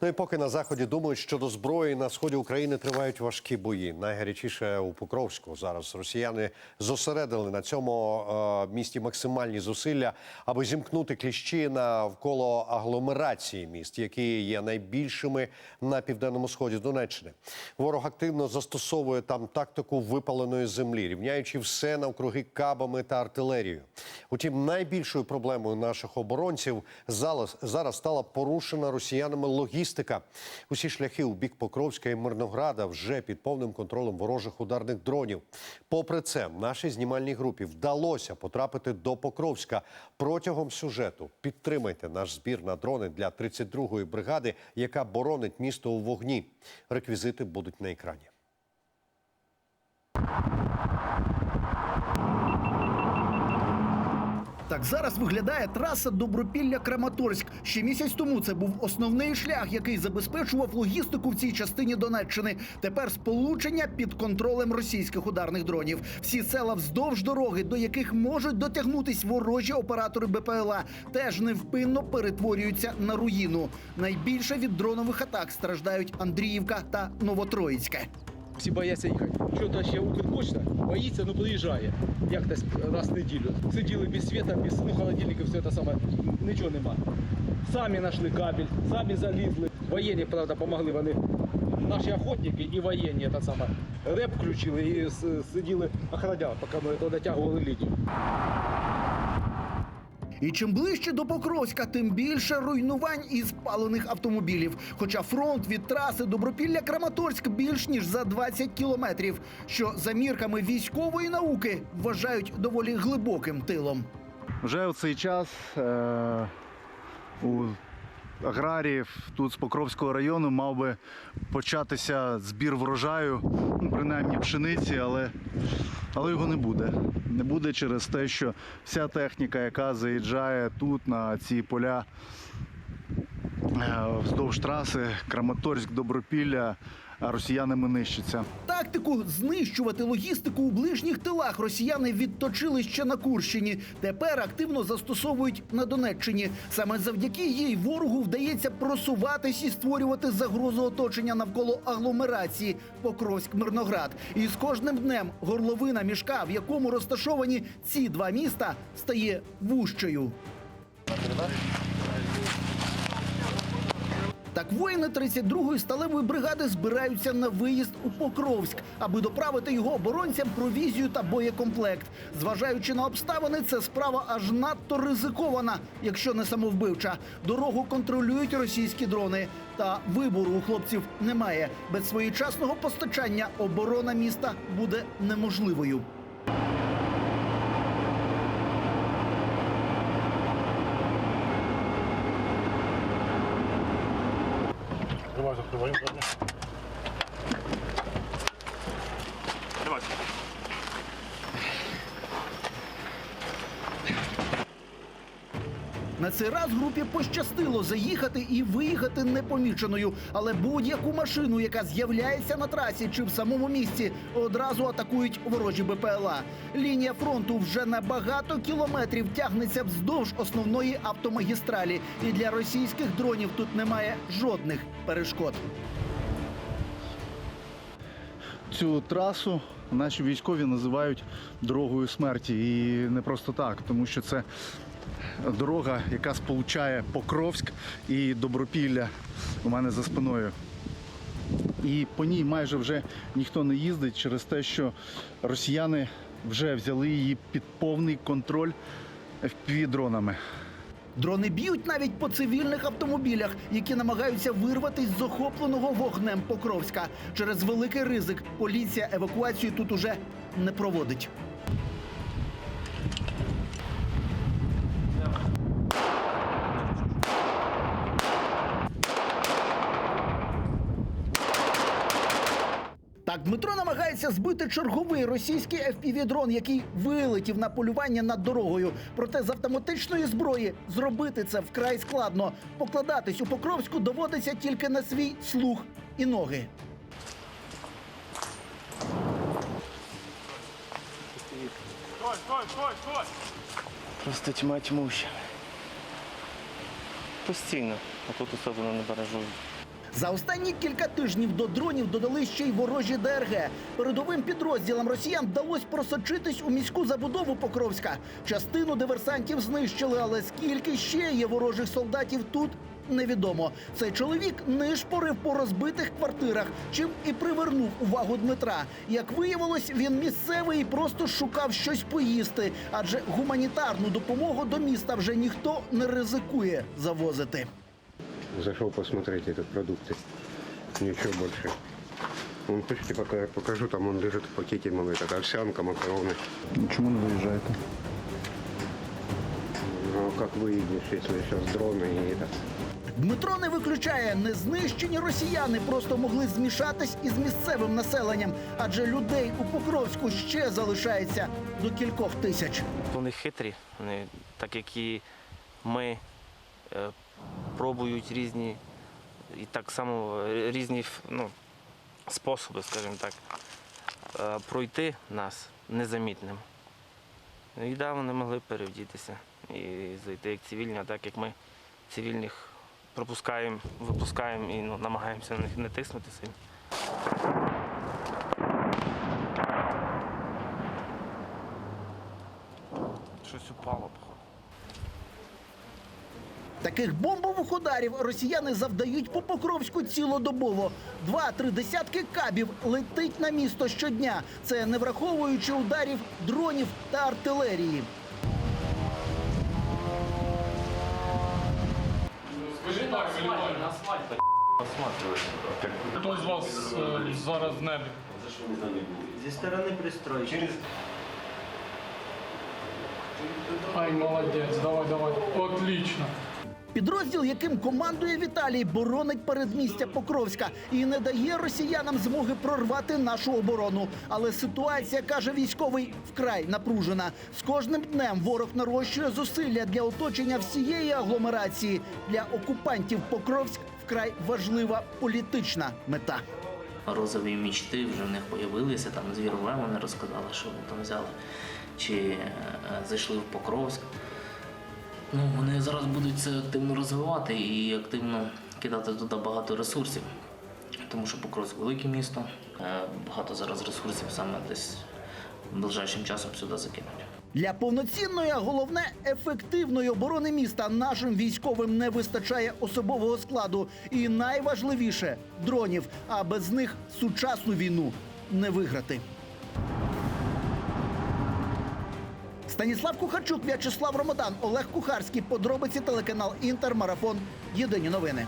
Ну і поки на заході думають, що до зброї на сході України тривають важкі бої. Найгарячіше у Покровську зараз росіяни зосередили на цьому е, місті максимальні зусилля, аби зімкнути кліщі навколо агломерації міст, які є найбільшими на південному сході Донеччини. Ворог активно застосовує там тактику випаленої землі, рівняючи все навкруги кабами та артилерією. Утім, найбільшою проблемою наших оборонців зараз, зараз стала порушена росіянами логістика. Усі шляхи у бік Покровська і Мирнограда вже під повним контролем ворожих ударних дронів. Попри це, нашій знімальній групі вдалося потрапити до Покровська протягом сюжету. Підтримайте наш збір на дрони для 32-ї бригади, яка боронить місто у вогні. Реквізити будуть на екрані. Так зараз виглядає траса Добропілля-Краматорськ. Ще місяць тому це був основний шлях, який забезпечував логістику в цій частині Донеччини. Тепер сполучення під контролем російських ударних дронів. Всі села вздовж дороги, до яких можуть дотягнутись ворожі оператори БПЛА, теж невпинно перетворюються на руїну. Найбільше від дронових атак страждають Андріївка та Новотроїцьке. Всі бояться їхати. Що-то ще Укрпочта боїться, ну приїжджає. Як десь раз в неділю. Сиділи без світа, без ну, холодильника, все це саме, нічого нема. Самі знайшли кабель, самі залізли. Воєнні, правда, допомогли вони. Наші охотники і воєнні та саме, реп включили і сиділи, охраняли, поки ми дотягували лінію. І чим ближче до Покровська, тим більше руйнувань і спалених автомобілів. Хоча фронт від траси Добропілля-Краматорськ більш ніж за 20 кілометрів, що за мірками військової науки вважають доволі глибоким тилом. Вже в цей час е, у аграріїв тут з Покровського району мав би початися збір врожаю, ну, принаймні пшениці, але, але його не буде. Не буде через те, що вся техніка, яка заїжджає тут на ці поля вздовж траси Краматорськ, Добропілля, росіянами нищиться. Тактику знищувати логістику у ближніх тилах росіяни відточили ще на Курщині. Тепер активно застосовують на Донеччині. Саме завдяки їй ворогу вдається просуватись і створювати загрозу оточення навколо агломерації Покровськ-Мирноград. І з кожним днем горловина мішка, в якому розташовані ці два міста, стає вужчою. Так воїни 32-ї сталевої бригади збираються на виїзд у Покровськ, аби доправити його оборонцям провізію та боєкомплект. Зважаючи на обставини, це справа аж надто ризикована, якщо не самовбивча. Дорогу контролюють російські дрони. Та вибору у хлопців немає. Без своєчасного постачання оборона міста буде неможливою. Otherwise, I'll have to wait, цей раз групі пощастило заїхати і виїхати непоміченою, але будь-яку машину, яка з'являється на трасі чи в самому місці, одразу атакують ворожі БПЛА. Лінія фронту вже на багато кілометрів тягнеться вздовж основної автомагістралі, і для російських дронів тут немає жодних перешкод. Цю трасу наші військові називають дорогою смерті. І не просто так, тому що це дорога, яка сполучає Покровськ і Добропілля у мене за спиною. І по ній майже вже ніхто не їздить через те, що росіяни вже взяли її під повний контроль FPV-дронами. Дрони б'ють навіть по цивільних автомобілях, які намагаються вирватись з охопленого вогнем Покровська. Через великий ризик поліція евакуацію тут уже не проводить. Так, Дмитро намагається збити черговий російський FPV-дрон, який вилетів на полювання над дорогою. Проте з автоматичної зброї зробити це вкрай складно. Покладатись у Покровську доводиться тільки на свій слух і ноги. Стой, стой, стой, стой! Просто тьма тьмуща. Постійно, а тут особливо не баражують. За останні кілька тижнів до дронів додали ще й ворожі ДРГ. Передовим підрозділам росіян вдалося просочитись у міську забудову Покровська. Частину диверсантів знищили, але скільки ще є ворожих солдатів тут? Невідомо. Цей чоловік нишпорив по розбитих квартирах, чим і привернув увагу Дмитра. Як виявилось, він місцевий і просто шукав щось поїсти, адже гуманітарну допомогу до міста вже ніхто не ризикує завозити Зашел посмотреть этот продукты. Ничего больше. Вон, хочете, пока я покажу, там он лежит в пакете, мол, это овсянка, макароны. Чому не виїжджаєте? Ну, а как выедешь, если сейчас дроны и это? Дмитро не виключає, незнищені росіяни просто могли змішатись із місцевим населенням, адже людей у Покровську ще залишається до кількох тисяч. Вони хитрі, вони, так як і ми, е, пробують різні і так само е, різні ну, способи, скажімо так, е, пройти нас незамітним. Ну, І да, вони могли перевдітися і зайти як цивільні, а так як ми цивільних пропускаємо, випускаємо і ну, намагаємося на них не тиснути сильно. Щось упало. Таких бомбових ударів росіяни завдають по Покровську цілодобово. Два-три десятки кабів летить на місто щодня. Це не враховуючи ударів дронів та артилерії. Хто з вас е, зараз в небі? Зі сторони пристройки. Ай, молодець, давай, давай. Отлично. Підрозділ, яким командує Віталій, боронить передмістя Покровська і не дає росіянам змоги прорвати нашу оборону. Але ситуація, каже військовий, вкрай напружена. З кожним днем ворог нарощує зусилля для оточення всієї агломерації. Для окупантів Покровськ вкрай важлива політична мета. розові мічти вже в них появилися. Там з Вірове вони розказали, що вони там взяли чи е, зайшли в Покровськ. Ну, вони зараз будуть це активно розвивати і активно кидати туди багато ресурсів. Тому що Покровськ велике місто, е, багато зараз ресурсів саме десь ближайшим часом сюди закинуть. Для повноцінної, головне ефективної оборони міста нашим військовим не вистачає особового складу і найважливіше дронів. А без них сучасну війну не виграти. Станіслав Кухарчук, В'ячеслав Ромодан, Олег Кухарський. Подробиці телеканал Інтер. Марафон. Єдині новини.